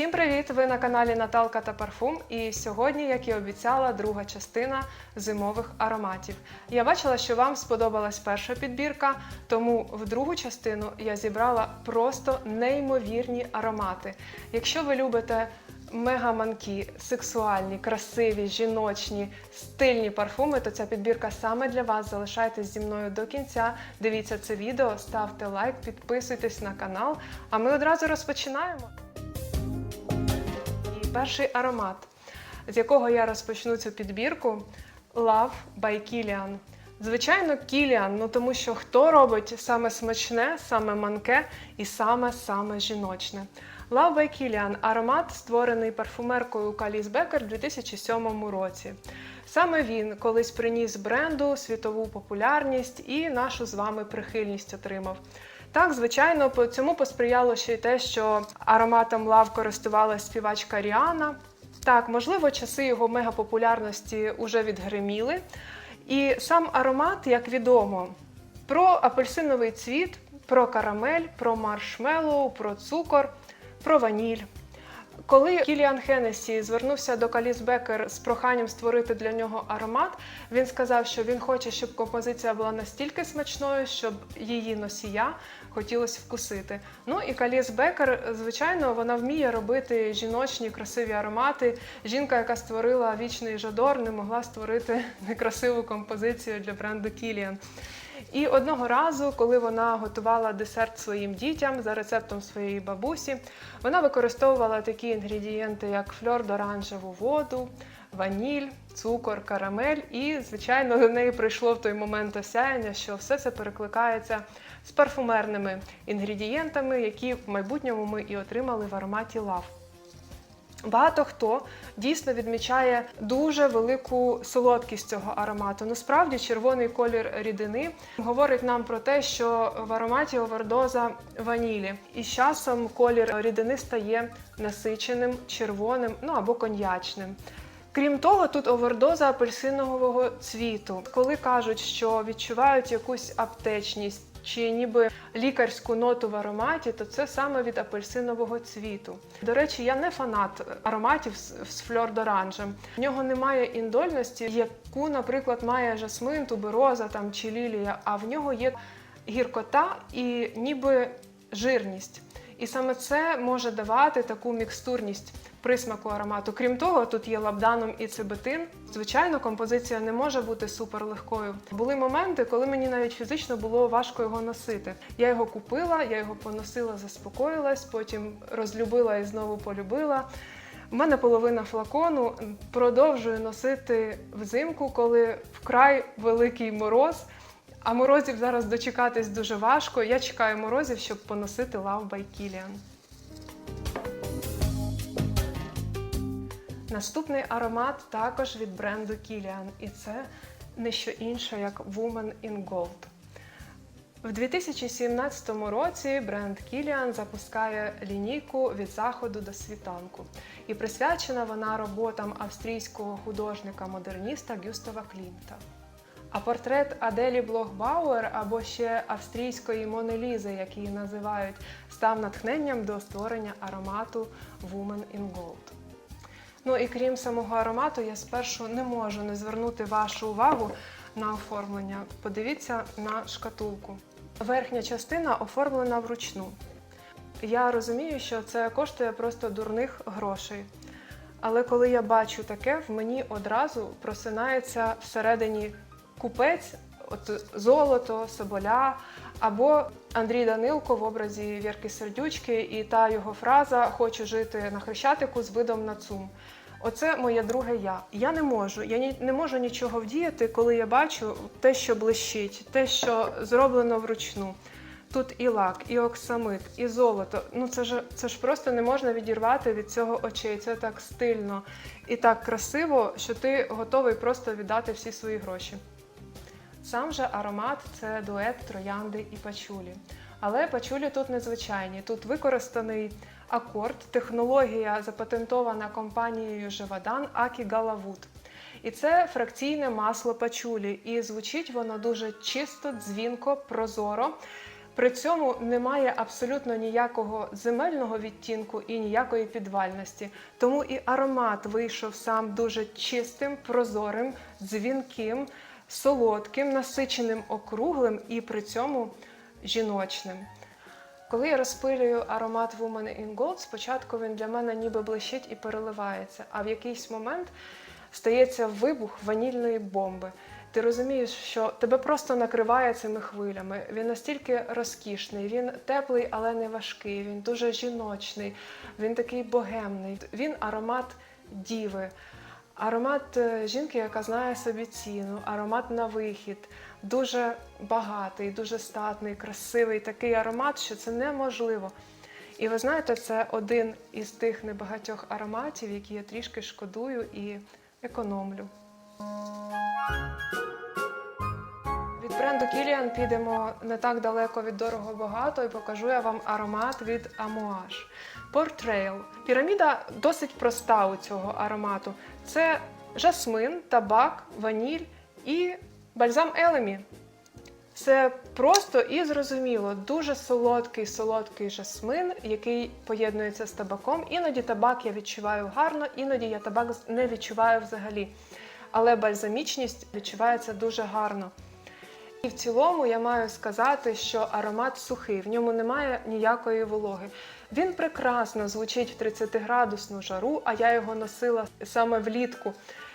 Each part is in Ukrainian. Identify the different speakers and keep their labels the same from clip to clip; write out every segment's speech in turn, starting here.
Speaker 1: Всім привіт! Ви на каналі Наталка та Парфум. І сьогодні, як і обіцяла, друга частина зимових ароматів. Я бачила, що вам сподобалась перша підбірка, тому в другу частину я зібрала просто неймовірні аромати. Якщо ви любите мегаманкі, сексуальні, красиві, жіночні, стильні парфуми, то ця підбірка саме для вас. Залишайтесь зі мною до кінця. Дивіться це відео, ставте лайк, підписуйтесь на канал. А ми одразу розпочинаємо. Перший аромат, з якого я розпочну цю підбірку Love by Kilian. Звичайно, Kilian, ну тому що хто робить саме смачне, саме манке і саме-саме жіночне. Love by Kilian – аромат, створений парфумеркою Каліс Бекер у 2007 році. Саме він колись приніс бренду світову популярність і нашу з вами прихильність отримав. Так, звичайно, по цьому посприяло ще й те, що ароматом лав користувалась співачка Ріана. Так, можливо, часи його мегапопулярності уже відгриміли. І сам аромат, як відомо, про апельсиновий цвіт, про карамель, про маршмеллоу, про цукор, про ваніль. Коли Кіліан Хеннесі звернувся до Каліс Бекер з проханням створити для нього аромат, він сказав, що він хоче, щоб композиція була настільки смачною, щоб її носія хотілося вкусити. Ну і Каліс Бекер, звичайно, вона вміє робити жіночні красиві аромати. Жінка, яка створила вічний жадор, не могла створити некрасиву композицію для бренду Кіліан. І одного разу, коли вона готувала десерт своїм дітям за рецептом своєї бабусі, вона використовувала такі інгредієнти, як фльор-оранжеву воду, ваніль, цукор, карамель. І, звичайно, до неї прийшло в той момент осяяння, що все це перекликається з парфумерними інгредієнтами, які в майбутньому ми і отримали в ароматі лав. Багато хто дійсно відмічає дуже велику солодкість цього аромату. Насправді, червоний колір рідини говорить нам про те, що в ароматі овердоза ванілі, і з часом колір рідини стає насиченим, червоним, ну або коньячним. Крім того, тут овердоза апельсинового цвіту. Коли кажуть, що відчувають якусь аптечність чи ніби лікарську ноту в ароматі, то це саме від апельсинового цвіту. До речі, я не фанат ароматів з фльор-доранжем. В нього немає індольності, яку, наприклад, має жасмин, тубероза там чи лілія, а в нього є гіркота і ніби жирність. І саме це може давати таку мікстурність присмаку аромату. Крім того, тут є лабданом і цибетин. Звичайно, композиція не може бути суперлегкою. Були моменти, коли мені навіть фізично було важко його носити. Я його купила, я його поносила, заспокоїлась, потім розлюбила і знову полюбила. У мене половина флакону продовжую носити взимку, коли вкрай великий мороз. А морозів зараз дочекатись дуже важко. Я чекаю морозів, щоб поносити Love by Наступний аромат також від бренду Kilian, і це не що інше, як Woman in Gold. В 2017 році бренд Kilian запускає лінійку від заходу до світанку. І присвячена вона роботам австрійського художника-модерніста Гюстава Клімта. А портрет Аделі Блохбауер або ще австрійської Монелізи, як її називають, став натхненням до створення аромату Woman in Gold. Ну і крім самого аромату, я спершу не можу не звернути вашу увагу на оформлення. Подивіться на шкатулку. Верхня частина оформлена вручну. Я розумію, що це коштує просто дурних грошей. Але коли я бачу таке, в мені одразу просинається всередині купець, от золото, соболя, або Андрій Данилко в образі Вірки Сердючки, і та його фраза Хочу жити на хрещатику з видом на цум. Оце моє друге я. Я не можу. Я не можу нічого вдіяти, коли я бачу те, що блищить, те, що зроблено вручну. Тут і лак, і оксамит, і золото. Ну це ж це ж просто не можна відірвати від цього очей. Це так стильно і так красиво, що ти готовий просто віддати всі свої гроші. Сам же аромат це дует троянди і пачулі. Але пачулі тут незвичайні. Тут використаний акорд, технологія запатентована компанією Живадан Акі Галавуд. І це фракційне масло пачулі. І звучить воно дуже чисто, дзвінко, прозоро. При цьому немає абсолютно ніякого земельного відтінку і ніякої підвальності. Тому і аромат вийшов сам дуже чистим, прозорим, дзвінким, солодким, насиченим, округлим і при цьому жіночним. Коли я розпилюю аромат Woman in Gold, спочатку він для мене ніби блищить і переливається, а в якийсь момент стається вибух ванільної бомби. Ти розумієш, що тебе просто накриває цими хвилями. Він настільки розкішний, він теплий, але не важкий. Він дуже жіночний, він такий богемний. Він аромат діви, аромат е, жінки, яка знає собі ціну, аромат на вихід. Дуже багатий, дуже статний, красивий такий аромат, що це неможливо. І ви знаєте, це один із тих небагатьох ароматів, які я трішки шкодую і економлю. Від бренду Kilian підемо не так далеко від дорого багато і покажу я вам аромат від Amouage. Portrail. Піраміда досить проста у цього аромату. Це жасмин, табак, ваніль і бальзам Елемі. Це просто і зрозуміло. Дуже солодкий, солодкий жасмин, який поєднується з табаком. Іноді табак я відчуваю гарно, іноді я табак не відчуваю взагалі. Але бальзамічність відчувається дуже гарно. І в цілому я маю сказати, що аромат сухий, в ньому немає ніякої вологи. Він прекрасно звучить в 30-градусну жару, а я його носила саме влітку.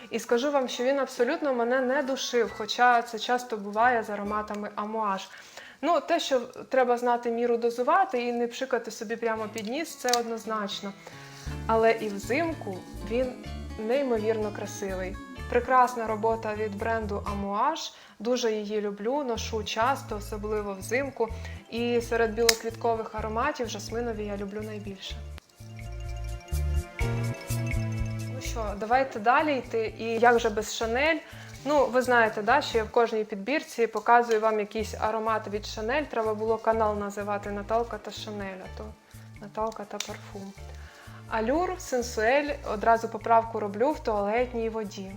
Speaker 1: І скажу вам, що він абсолютно мене не душив, хоча це часто буває з ароматами амуаж. Ну, те, що треба знати міру дозувати і не пшикати собі прямо під ніс, це однозначно. Але і взимку він неймовірно красивий. Прекрасна робота від бренду Amouage. Дуже її люблю, ношу часто, особливо взимку. І серед білоквіткових ароматів жасминові я люблю найбільше. Ну що, давайте далі йти. І як же без Шанель? Ну, ви знаєте, да, що я в кожній підбірці показую вам якийсь аромат від Шанель. Треба було канал називати Наталка та Шанель, а то Наталка та парфум. Алюр Сенсуель одразу поправку роблю в туалетній воді.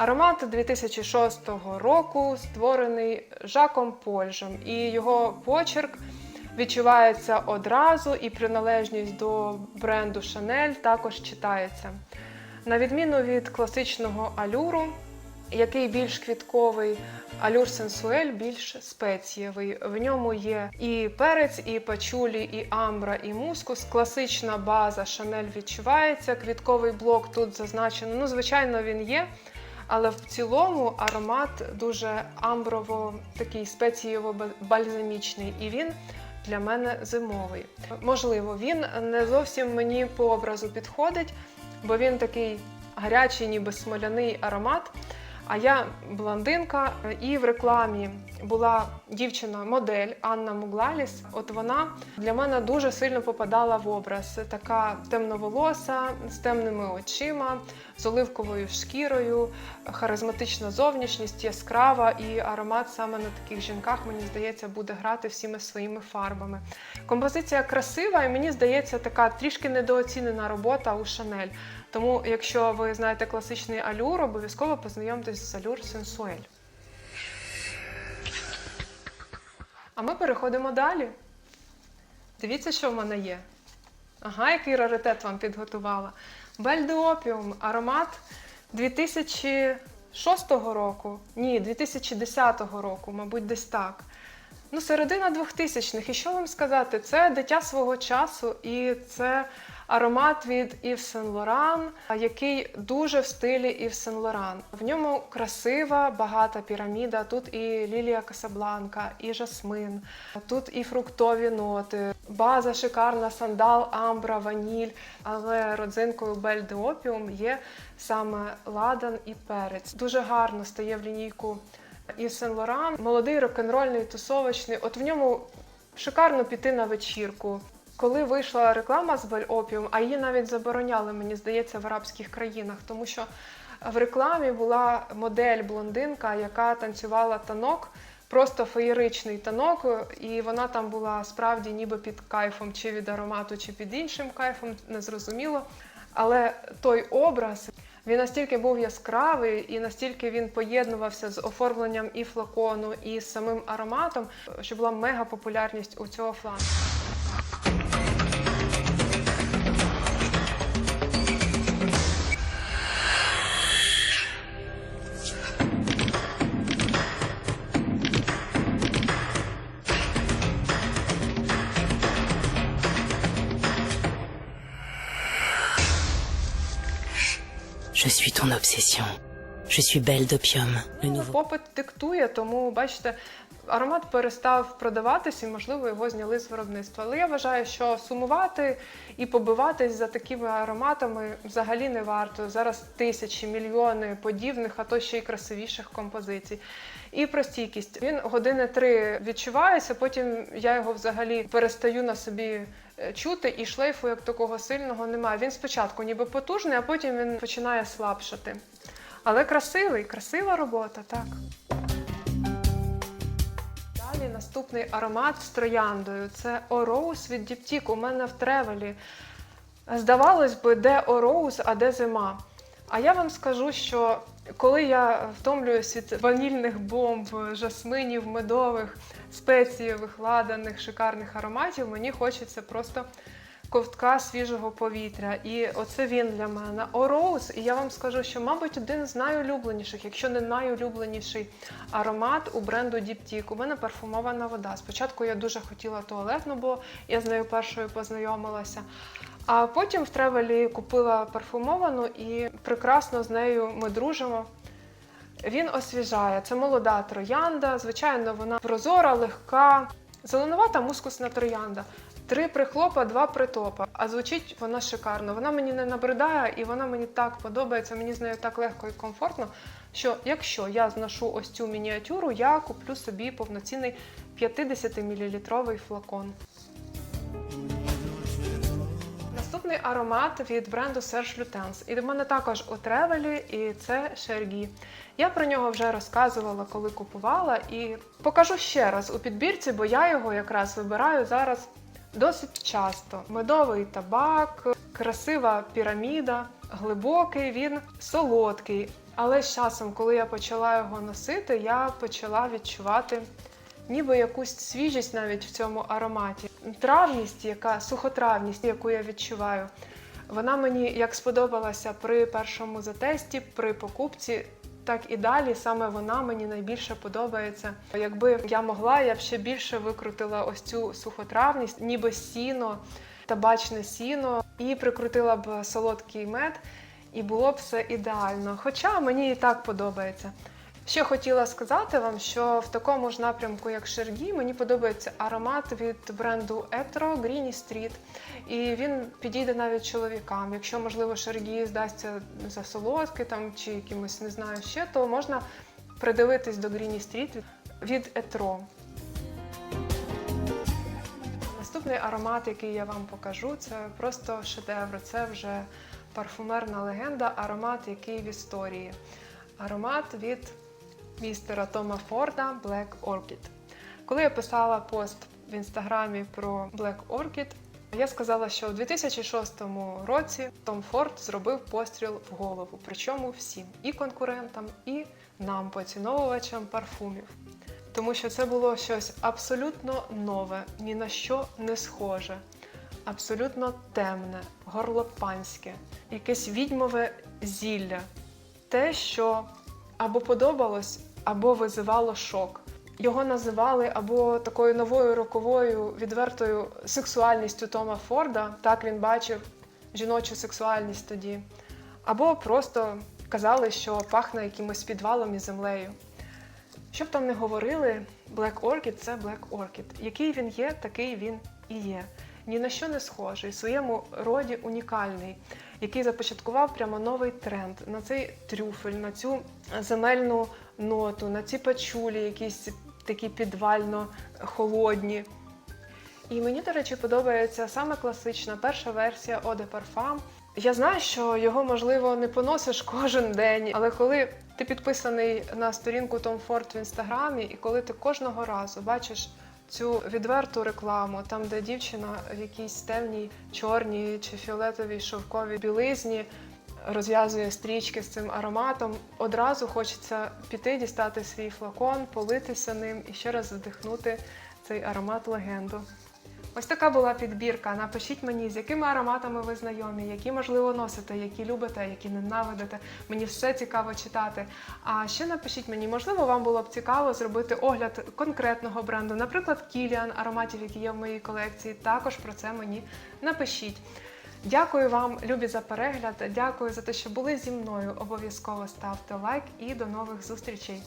Speaker 1: Аромат 2006 року створений Жаком Польжем, і його почерк відчувається одразу, і приналежність до бренду Chanel також читається. На відміну від класичного алюру, який більш квітковий, алюр сенсуель більш спецієвий. В ньому є і перець, і пачулі, і амбра, і мускус. Класична база Шанель відчувається. Квітковий блок тут зазначено. Ну, звичайно, він є. Але в цілому аромат дуже амброво, такий спецієво-бальзамічний, і він для мене зимовий. Можливо, він не зовсім мені по образу підходить, бо він такий гарячий, ніби смоляний аромат. А я блондинка, і в рекламі була дівчина-модель Анна Муглаліс. От вона для мене дуже сильно попадала в образ. Така темноволоса, з темними очима, з оливковою шкірою, харизматична зовнішність, яскрава, і аромат саме на таких жінках, мені здається, буде грати всіми своїми фарбами. Композиція красива, і мені здається, така трішки недооцінена робота у Шанель. Тому, якщо ви знаєте класичний алюр, обов'язково познайомтесь з алюр Сенсуель. А ми переходимо далі. Дивіться, що в мене є. Ага, який раритет вам підготувала. Бель де Опіум, аромат 2006 року. Ні, 2010 року, мабуть, десь так. Ну, середина 2000-х. І що вам сказати? Це дитя свого часу, і це аромат від Yves Saint Laurent, який дуже в стилі Yves Saint Laurent. В ньому красива, багата піраміда. Тут і лілія Касабланка, і жасмин, тут і фруктові ноти, база шикарна, сандал, амбра, ваніль. Але родзинкою Бель де Опіум є саме ладан і перець. Дуже гарно стає в лінійку Yves Saint Laurent. Молодий рок-н-рольний, тусовочний. От в ньому шикарно піти на вечірку. Коли вийшла реклама з Бель Опіум, а її навіть забороняли, мені здається, в арабських країнах, тому що в рекламі була модель блондинка, яка танцювала танок, просто феєричний танок, і вона там була справді ніби під кайфом, чи від аромату, чи під іншим кайфом, незрозуміло. Але той образ Він настільки був яскравий і настільки він поєднувався з оформленням і флакону, і самим ароматом, що була мега популярність у цього флакону.
Speaker 2: Suis ton obsession. Je suis belle d'opium, le nouveau.
Speaker 1: Попит диктує, тому бачите, аромат перестав продаватися, і можливо його зняли з виробництва. Але я вважаю, що сумувати і побиватись за такими ароматами взагалі не варто. Зараз тисячі, мільйони подібних, а то ще й красивіших композицій. І про стійкість. Він години три відчувається, потім я його взагалі перестаю на собі чути, і шлейфу як такого сильного немає. Він спочатку ніби потужний, а потім він починає слабшати. Але красивий, красива робота, так. Далі наступний аромат з трояндою. Це Ороуз від Діптік. У мене в тревелі. Здавалось би, де Ороуз, а де зима. А я вам скажу, що коли я втомлююсь від ванільних бомб, жасминів, медових, спецієвих, ладаних, шикарних ароматів, мені хочеться просто ковтка свіжого повітря. І оце він для мене. Ороуз, і я вам скажу, що, мабуть, один з найулюбленіших, якщо не найулюбленіший аромат у бренду Діптік. У мене парфумована вода. Спочатку я дуже хотіла туалетну, бо я з нею першою познайомилася. А потім в тревелі купила парфумовану і прекрасно з нею ми дружимо. Він освіжає. Це молода троянда. Звичайно, вона прозора, легка, зеленувата мускусна троянда. Три прихлопа, два притопа. А звучить вона шикарно. Вона мені не набридає і вона мені так подобається. Мені з нею так легко і комфортно. Що якщо я зношу ось цю мініатюру, я куплю собі повноцінний 50-мл флакон. Наступний аромат від бренду Serge Lutens. І в мене також у тревелі, і це Шергі. Я про нього вже розказувала, коли купувала, і покажу ще раз у підбірці, бо я його якраз вибираю зараз досить часто. Медовий табак, красива піраміда, глибокий він, солодкий. Але з часом, коли я почала його носити, я почала відчувати ніби якусь свіжість навіть в цьому ароматі. Травність, яка сухотравність, яку я відчуваю, вона мені як сподобалася при першому затесті, при покупці. Так і далі саме вона мені найбільше подобається. Якби я могла, я б ще більше викрутила ось цю сухотравність, ніби сіно, табачне сіно, і прикрутила б солодкий мед, і було б все ідеально. Хоча мені і так подобається. Ще хотіла сказати вам, що в такому ж напрямку, як Шергі, мені подобається аромат від бренду Etro Greeny Street. І він підійде навіть чоловікам. Якщо, можливо, Шергі здасться за солодкий там, чи якимось, не знаю ще, то можна придивитись до Greeny Street від Etro. Наступний аромат, який я вам покажу, це просто шедевр. Це вже парфумерна легенда, аромат, який в історії. Аромат від містера Тома Форда Black Orchid. Коли я писала пост в інстаграмі про Black Orchid, я сказала, що у 2006 році Том Форд зробив постріл в голову, причому всім і конкурентам, і нам, поціновувачам парфумів. Тому що це було щось абсолютно нове, ні на що не схоже, абсолютно темне, горлопанське, якесь відьмове зілля. Те, що або подобалось, або визивало шок. Його називали або такою новою роковою відвертою сексуальністю Тома Форда. Так він бачив жіночу сексуальність тоді. Або просто казали, що пахне якимось підвалом і землею. Що б там не говорили, Black Orchid – це Black Orchid. Який він є, такий він і є. Ні на що не схожий, своєму роді унікальний, який започаткував прямо новий тренд на цей трюфель, на цю земельну ноту, на ці пачулі, якісь такі підвально холодні. І мені, до речі, подобається саме класична перша версія de Parfum. Я знаю, що його можливо не поносиш кожен день, але коли ти підписаний на сторінку Tom Ford в інстаграмі, і коли ти кожного разу бачиш цю відверту рекламу, там, де дівчина в якійсь темній чорній чи фіолетовій шовковій білизні розв'язує стрічки з цим ароматом, одразу хочеться піти, дістати свій флакон, политися ним і ще раз вдихнути цей аромат легенду. Ось така була підбірка. Напишіть мені, з якими ароматами ви знайомі, які можливо носите, які любите, які ненавидите. Мені все цікаво читати. А ще напишіть мені, можливо, вам було б цікаво зробити огляд конкретного бренду, наприклад, Кіліан, ароматів, які є в моїй колекції. Також про це мені напишіть. Дякую вам, любі, за перегляд. Дякую за те, що були зі мною. Обов'язково ставте лайк і до нових зустрічей.